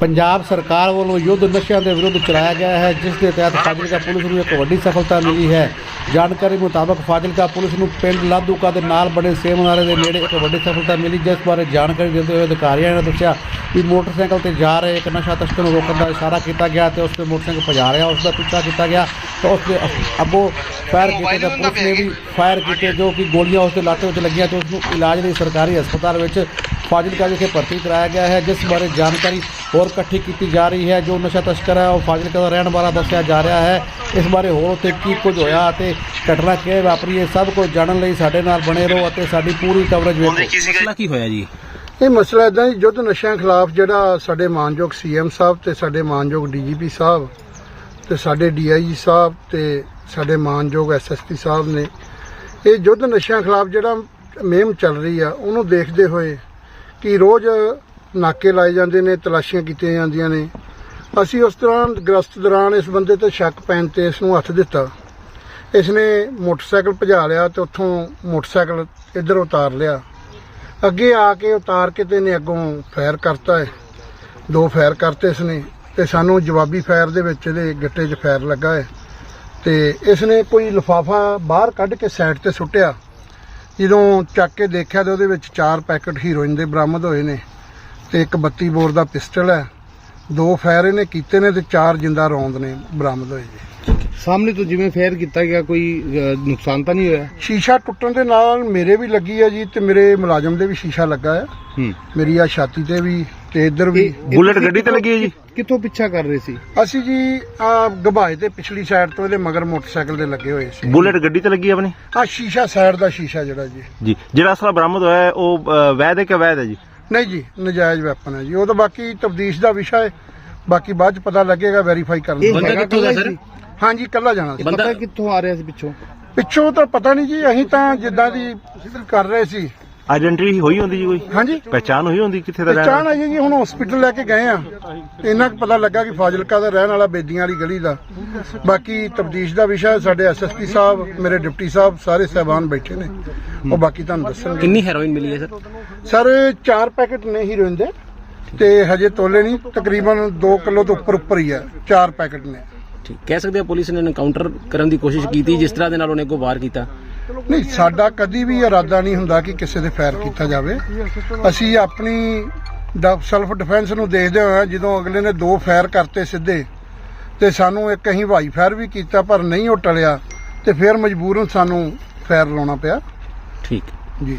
ਪੰਜਾਬ ਸਰਕਾਰ ਵੱਲੋਂ ਯੁੱਧ ਨਸ਼ਿਆਂ ਦੇ ਵਿਰੁੱਧ ਚਲਾਇਆ ਗਿਆ ਹੈ, ਜਿਸ ਦੇ ਤਹਿਤ ਫਾਜ਼ਿਲਕਾ ਪੁਲਿਸ ਨੂੰ ਇੱਕ ਵੱਡੀ ਸਫਲਤਾ ਮਿਲੀ ਹੈ। ਜਾਣਕਾਰੀ ਮੁਤਾਬਕ ਫਾਜ਼ਿਲਕਾ ਪੁਲਿਸ ਨੂੰ ਪਿੰਡ ਲਾਧੂਕਾ ਦੇ ਨਾਲ ਬਣੇ ਸੇਮ ਨਾਲੇ ਦੇ ਨੇੜੇ ਇੱਕ ਵੱਡੀ ਸਫਲਤਾ ਮਿਲੀ, ਜਿਸ ਬਾਰੇ ਜਾਣਕਾਰੀ ਦਿੰਦੇ ਹੋਏ ਅਧਿਕਾਰੀਆਂ ਨੇ ਦੱਸਿਆ ਕਿ ਮੋਟਰਸਾਈਕਲ ਤੇ ਜਾ ਰਹੇ ਇੱਕ ਨਸ਼ਾ ਤਸਕਰ ਨੂੰ ਰੋਕਣ ਦਾ ਇਸ਼ਾਰਾ ਕੀਤਾ ਗਿਆ ਤੇ ਉਸ ਤੇ ਮੋਟਰਸਾਈਕਲ ਭਜਾ ਰਿਹਾ, ਉਸ ਦਾ ਪਿੱਛਾ ਕੀਤਾ ਗਿਆ ਤਾਂ ਉਸ ਦੇ ਅੱਗੋਂ ਫਾਇਰ ਕੀਤੇ ਤਾਂ ਪੁਲਿਸ ਨੇ ਵੀ ਫਾਇਰ ਕੀਤੇ ਜੋ ਕਿ ਗੋਲੀਆਂ ਉਸ ਦੇ ਲੱਤ ਵਿੱਚ ਲੱਗੀਆਂ ਤੇ ਉਸ ਨੂੰ ਇਲਾਜ ਲਈ ਸਰਕਾਰੀ ਹਸਪਤਾਲ ਵਿੱਚ ਫਾਜ਼ਿਲਕਾ ਵਿਖੇ ਭਰਤੀ ਕਰਾਇਆ ਗਿਆ ਹੈ ਜਿਸ ਬਾਰੇ ਜਾਣਕਾਰੀ ਹੋਰ ਇਕੱਠੀ ਕੀਤੀ ਜਾ ਰਹੀ ਹੈ। ਜੋ ਨਸ਼ਾ ਤਸਕਰ ਹੈ ਉਹ ਫਾਜ਼ਿਲਕਾ ਦਾ ਰਹਿਣ ਵਾਲਾ ਦੱਸਿਆ ਜਾ ਰਿਹਾ ਹੈ। ਇਸ ਬਾਰੇ ਹੋਰ ਉੱਥੇ ਕੀ ਕੁਝ ਹੋਇਆ ਅਤੇ ਘਟਨਾ ਕਿਵੇਂ ਵਾਪਰੀ ਇਹ ਸਭ ਕੁਝ ਜਾਣਨ ਲਈ ਸਾਡੇ ਨਾਲ ਬਣੇ ਰਹੋ ਅਤੇ ਸਾਡੀ ਪੂਰੀ ਕਵਰੇਜ ਵੇਖੋ। ਮਸਲਾ ਕੀ ਹੋਇਆ ਜੀ? ਇਹ ਮਸਲਾ ਇਦਾਂ ਹੀ ਯੁੱਧ ਨਸ਼ਿਆਂ ਖਿਲਾਫ ਜਿਹੜਾ ਸਾਡੇ ਮਾਨਯੋਗ ਸੀਐਮ ਸਾਹਿਬ ਤੇ ਸਾਡੇ ਮਾਨਯੋਗ ਡੀਜੀਪੀ ਸਾਹਿਬ ਤੇ ਸਾਡੇ ਡੀਆਈਜੀ ਸਾਹਿਬ ਤੇ ਸਾਡੇ ਮਾਨਯੋਗ ਐਸਐਸਪੀ ਸਾਹਿਬ ਨੇ ਇਹ ਯੁੱਧ ਨਸ਼ਿਆਂ ਖਿਲਾਫ ਜਿਹੜਾ ਮੁਹਿੰਮ ਚੱਲ ਰਹੀ ਆ ਉਹਨੂੰ ਦੇਖਦੇ ਹੋਏ ਕਿ ਰੋਜ਼ ਨਾਕੇ ਲਾਏ ਜਾਂਦੇ ਨੇ, ਤਲਾਸ਼ੀਆਂ ਕੀਤੀਆਂ ਜਾਂਦੀਆਂ ਨੇ। ਅਸੀਂ ਉਸ ਦੌਰਾਨ ਗ੍ਰਸਤ ਦੌਰਾਨ ਇਸ ਬੰਦੇ ਤੇ ਸ਼ੱਕ ਪੈਣ ਤੇ ਇਸ ਨੂੰ ਹੱਥ ਦਿੱਤਾ। ਇਸ ਨੇ ਮੋਟਰਸਾਈਕਲ ਭਜਾ ਲਿਆ ਤੇ ਉੱਥੋਂ ਮੋਟਰਸਾਈਕਲ ਇੱਧਰ ਉਤਾਰ ਲਿਆ। ਅੱਗੇ ਆ ਕੇ ਉਤਾਰ ਕੇ ਤੇ ਇਹਨੇ ਅੱਗੋਂ ਫਾਇਰ ਕਰਤਾ ਹੈ ਦੋ ਫਾਇਰ ਕਰਤੇ ਇਸ ਨੇ ਤੇ ਸਾਨੂੰ ਜਵਾਬੀ ਫਾਇਰ ਦੇ ਵਿੱਚ ਇਹਦੇ ਗਿੱਟੇ 'ਚ ਫਾਇਰ ਲੱਗਾ ਹੈ ਤੇ ਇਸਨੇ ਕੋਈ ਲਿਫਾਫਾ ਬਾਹਰ ਕੱਢ ਕੇ ਸਾਈਡ ਤੇ ਸੁੱਟਿਆ। ਜਦੋਂ ਚੱਕ ਕੇ ਦੇਖਿਆ ਤੇ ਉਹਦੇ ਵਿੱਚ ਚਾਰ ਪੈਕੇਟ ਹੀਰੋਇਨ ਦੇ ਬਰਾਮਦ ਹੋਏ ਨੇ ਤੇ ਇੱਕ 32 ਬੋਰ ਦਾ ਪਿਸਟਲ ਹੈ, ਦੋ ਫਾਇਰ ਇਹਨੇ ਕੀਤੇ ਨੇ ਤੇ ਚਾਰ ਜਿੰਦਾ ਰੌਂਦ ਨੇ ਬਰਾਮਦ ਹੋਏ ਜੀ ਸਾਹਮਣੇ ਤੋਂ ਜਿਵੇਂ ਫੇਅਰ ਕੀਤਾ ਗਿਆ ਕੋਈ ਅ, ਨੁਕਸਾਨ ਤਾਂ ਨਹੀਂ ਹੋਇਆ? ਸ਼ੀਸ਼ਾ ਟੁੱਟਣ ਦੇ ਨਾਲ ਮੇਰੇ ਵੀ ਲੱਗੀ ਹੈ ਜੀ ਤੇ ਮੇਰੇ ਮੁਲਾਜ਼ਮ ਦੇ ਵੀ ਸ਼ੀਸ਼ਾ ਲੱਗਾ ਹੈ ਹੂੰ। ਮੇਰੀ ਆ ਛਾਤੀ ਤੇ ਵੀ ਤੇ ਇੱਧਰ ਵੀ। ਬੁਲਟ ਗੱਡੀ ਤੇ ਲੱਗੀ ਹੈ ਜੀ? ਕਿੱਥੋਂ ਪਿੱਛਾ ਕਰ ਰਹੇ ਸੀ? ਅਸੀਂ ਜੀ ਆ ਗਵਾਏ ਤੇ ਪਿਛਲੀ ਸਾਈਡ ਤੋਂ ਇਹਦੇ ਮਗਰ ਮੋਟਰਸਾਈਕਲ ਦੇ ਲੱਗੇ ਹੋਏ ਸੀ। ਬੁਲਟ ਗੱਡੀ ਤੇ ਲੱਗੀ ਹੈ ਆਪਣੀ? ਆ ਸ਼ੀਸ਼ਾ ਸਾਈਡ ਦਾ ਸ਼ੀਸ਼ਾ ਜਿਹੜਾ ਜੀ। ਜੀ। ਜਿਹੜਾ ਅਸਲਾ ਬਰਾਮਦ ਹੋਇਆ ਹੈ, ਉਹ ਅ, ਵੈਦ ਹੈ ਕਿ ਅਵੈਧ ਹੈ ਜੀ? ਨਹੀਂ ਜੀ ਨਜਾਇਜ਼ ਵੈਪਨ ਹੈ ਜੀ। ਉਹ ਤਾਂ ਬਾਕੀ ਤਬਦੀਸ਼ ਦਾ ਵਿਸ਼ਾ ਹੈ। ਬਾਕੀ ਬਾਅਦ ਚ ਪਤਾ ਲੱਗੇਗਾ ਵੈਰੀਫਾਈ ਕਰਨ ਇਹ ਤੋਂ ਬੰਦਾ ਕਿੱਥੋਂ ਦਾ ਸਰ? ਹਾਂਜੀ ਕੱਲਾ ਜਾਣਾ ਸੀ। ਬੰਦਾ ਕਿੱਥੋਂ ਆ ਰਿਹਾ ਸੀ ਪਿੱਛੋਂ? ਪਿੱਛੋਂ ਤਾਂ ਪਤਾ ਨਹੀਂ ਜੀ ਅਸੀਂ ਤਾਂ ਜਿੱਦਾਂ ਦੀ ਕਰ ਰਹੇ ਸੀ। ਆਇਡੈਂਟੀ ਹੋਈ ਹੁੰਦੀ ਜੀ ਕੋਈ? ਹਾਂਜੀ। ਪਹਿਚਾਨ ਹੋਈ ਹੁੰਦੀ ਕਿੱਥੇ ਦਾ ਰਹਿਣ ਪਹਿਚਾਣ? ਆਈ ਹੈ ਜੀ ਹੁਣ ਹਸਪੀਟਲ ਲੈ ਕੇ ਗਏ ਆ। ਇੰਨਾ ਕੁ ਪਤਾ ਲੱਗਾ ਕਿ ਫਾਜ਼ਿਲਕਾ ਦਾ ਰਹਿਣ ਵਾਲਾ ਬੇਦੀਆਂ ਵਾਲੀ ਗਲੀ ਦਾ। ਬਾਕੀ ਤਬਦੀਸ਼ ਦਾ ਵਿਸ਼ਾ ਹੈ, ਸਾਡੇ ਐਸਐਸਪੀ ਸਾਹਿਬ ਮੇਰੇ ਡਿਪਟੀ ਸਾਹਿਬ ਸਾਰੇ ਸਹਿਬਾਨ ਬੈਠੇ ਨੇ। ਉਹ ਬਾਕੀ ਤੁਹਾਨੂੰ ਦੱਸਣਗੇ। ਕਿੰਨੀ ਹੈਰੋਇਨ ਮਿਲੀ ਹੈ ਸਰ? ਸਰ ਚਾਰ ਪੈਕੇਟ ਨੇ ਹੀਰੋਇਨ ਦੇ ਤੇ ਹਜੇ ਤੋਲੇ ਨਹੀਂ ਤਕਰੀਬਨ 2 ਕਿਲੋ ਤੋਂ ਉੱਪਰ ਉੱਪਰ ਹੀ ਆ ਚਾਰ ਪੈਕੇਟ ਨੇ। ਠੀਕ। ਕਹਿ ਸਕਦੇ ਆ ਪੁਲਿਸ ਨੇ ਐਨਕਾਊਂਟਰ ਕਰਨ ਦੀ ਕੋਸ਼ਿਸ਼ ਕੀਤੀ ਜਿਸ ਤਰ੍ਹਾਂ ਦੇ ਨਾਲ ਉਹਨੇ ਅੱਗੋਂ ਵਾਰ ਕੀਤਾ। ਨਹੀਂ ਸਾਡਾ ਕਦੀ ਵੀ ਇਰਾਦਾ ਨਹੀਂ ਹੁੰਦਾ ਕਿ ਕਿਸੇ ਦੇ ਫਾਇਰ ਕੀਤਾ ਜਾਵੇ। ਅਸੀਂ ਆਪਣੀ ਸੈਲਫ ਡਿਫੈਂਸ ਨੂੰ ਦੇਖਦੇ ਹੋਏ ਜਦੋਂ ਅਗਲੇ ਨੇ ਦੋ ਫਾਇਰ ਕਰਤੇ ਸਿੱਧੇ ਤੇ ਸਾਨੂੰ ਇੱਕ ਅਸੀਂ ਹਵਾਈ ਫਾਇਰ ਵੀ ਕੀਤਾ ਪਰ ਨਹੀਂ ਉਹ ਟਲਿਆ ਤੇ ਫਿਰ ਮਜਬੂਰਨ ਸਾਨੂੰ ਫਾਇਰ ਲਾਉਣਾ ਪਿਆ। ਠੀਕ। ਜੀ।